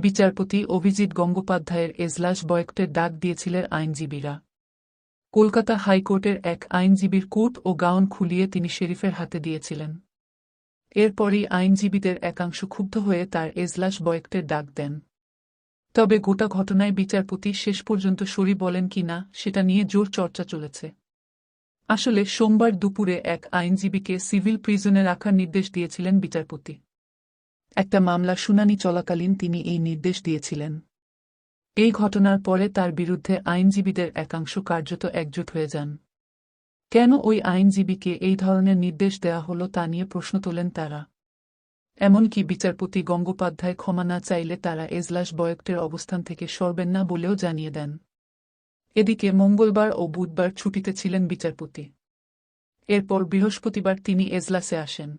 বিচারপতি অভিজিৎ গঙ্গোপাধ্যায়ের এজলাস বয়কটের ডাক দিয়েছিলেন আইনজীবীরা। কলকাতা হাইকোর্টের এক আইনজীবীর কোট ও গাউন খুলিয়ে তিনি শেরিফের হাতে দিয়েছিলেন। এরপরই আইনজীবীদের একাংশ ক্ষুব্ধ হয়ে তার এজলাস বয়কটের ডাক দেন। তবে গোটা ঘটনায় বিচারপতি শেষ পর্যন্ত সরি বলেন কি না, সেটা নিয়ে জোর চর্চা চলেছে। আসলে সোমবার দুপুরে এক আইনজীবীকে সিভিল প্রিজনে রাখার নির্দেশ দিয়েছিলেন বিচারপতি। একটা মামলা শুনানি চলাকালীন তিনি এই নির্দেশ দিয়েছিলেন। এই ঘটনার পরে তার বিরুদ্ধে আইনজীবীদের একাংশ কার্যত একজোট হয়ে যান। কেন ওই আইনজীবীকে এই ধরনের নির্দেশ দেয়া হলো তা নিয়ে প্রশ্ন তোলেন তারা। এমনকি বিচারপতি গঙ্গোপাধ্যায় ক্ষমা না চাইলে তারা এজলাস বয়কটের অবস্থান থেকে সরবেন না বলেও জানিয়ে দেন। এদিকে মঙ্গলবার ও বুধবার ছুটিতে ছিলেন বিচারপতি। এরপর বৃহস্পতিবার তিনি এজলাসে আসেন।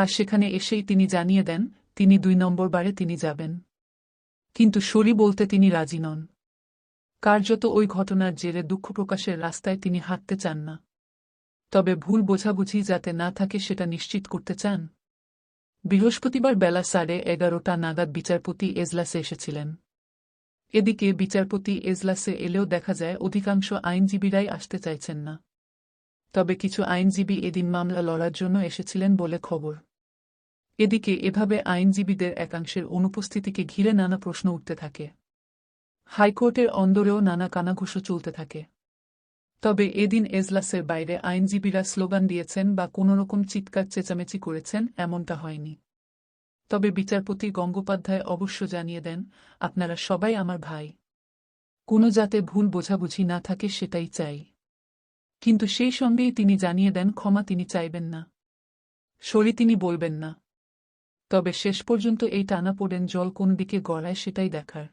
আর সেখানে এসেই তিনি জানিয়ে দেন, তিনি দুই নম্বর বারে তিনি যাবেন। কিন্তু সরি বলতে তিনি রাজি নন। কার্যত ওই ঘটনার জেরে দুঃখ প্রকাশের রাস্তায় তিনি হাঁটতে চান না। তবে ভুল বোঝাবুঝি যাতে না থাকে সেটা নিশ্চিত করতে চান। বৃহস্পতিবার বেলা সাড়ে এগারোটা নাগাদ বিচারপতি এজলাসে এসেছিলেন। এদিকে বিচারপতি এজলাসে এলেও দেখা যায় অধিকাংশ আইনজীবীরাই আসতে চাইছেন না। তবে কিছু আইনজীবী এদিন মামলা লড়ার জন্য এসেছিলেন বলে খবর। এদিকে এভাবে আইনজীবীদের একাংশের অনুপস্থিতিকে ঘিরে নানা প্রশ্ন উঠতে থাকে। হাইকোর্টের অন্দরেও নানা কানাঘুষো চলতে থাকে। তবে এদিন এজলাসের বাইরে আইনজীবীরা স্লোগান দিয়েছেন বা কোনোরকম চিৎকার চেঁচামেচি করেছেন এমনটা হয়নি। তবে বিচারপতি গঙ্গোপাধ্যায় অবশ্য জানিয়ে দেন, আপনারা সবাই আমার ভাই। কোনো যাতে ভুল বোঝাবুঝি না থাকে সেটাই চাই। কিন্তু সেই সঙ্গেই তিনি জানিয়ে দেন, ক্ষমা তিনি চাইবেন না। সরি তিনি বলবেন না। তবে শেষ পর্যন্ত এই টানা পড়েন জল কোন দিকে গড়ায় সেটাই দেখার।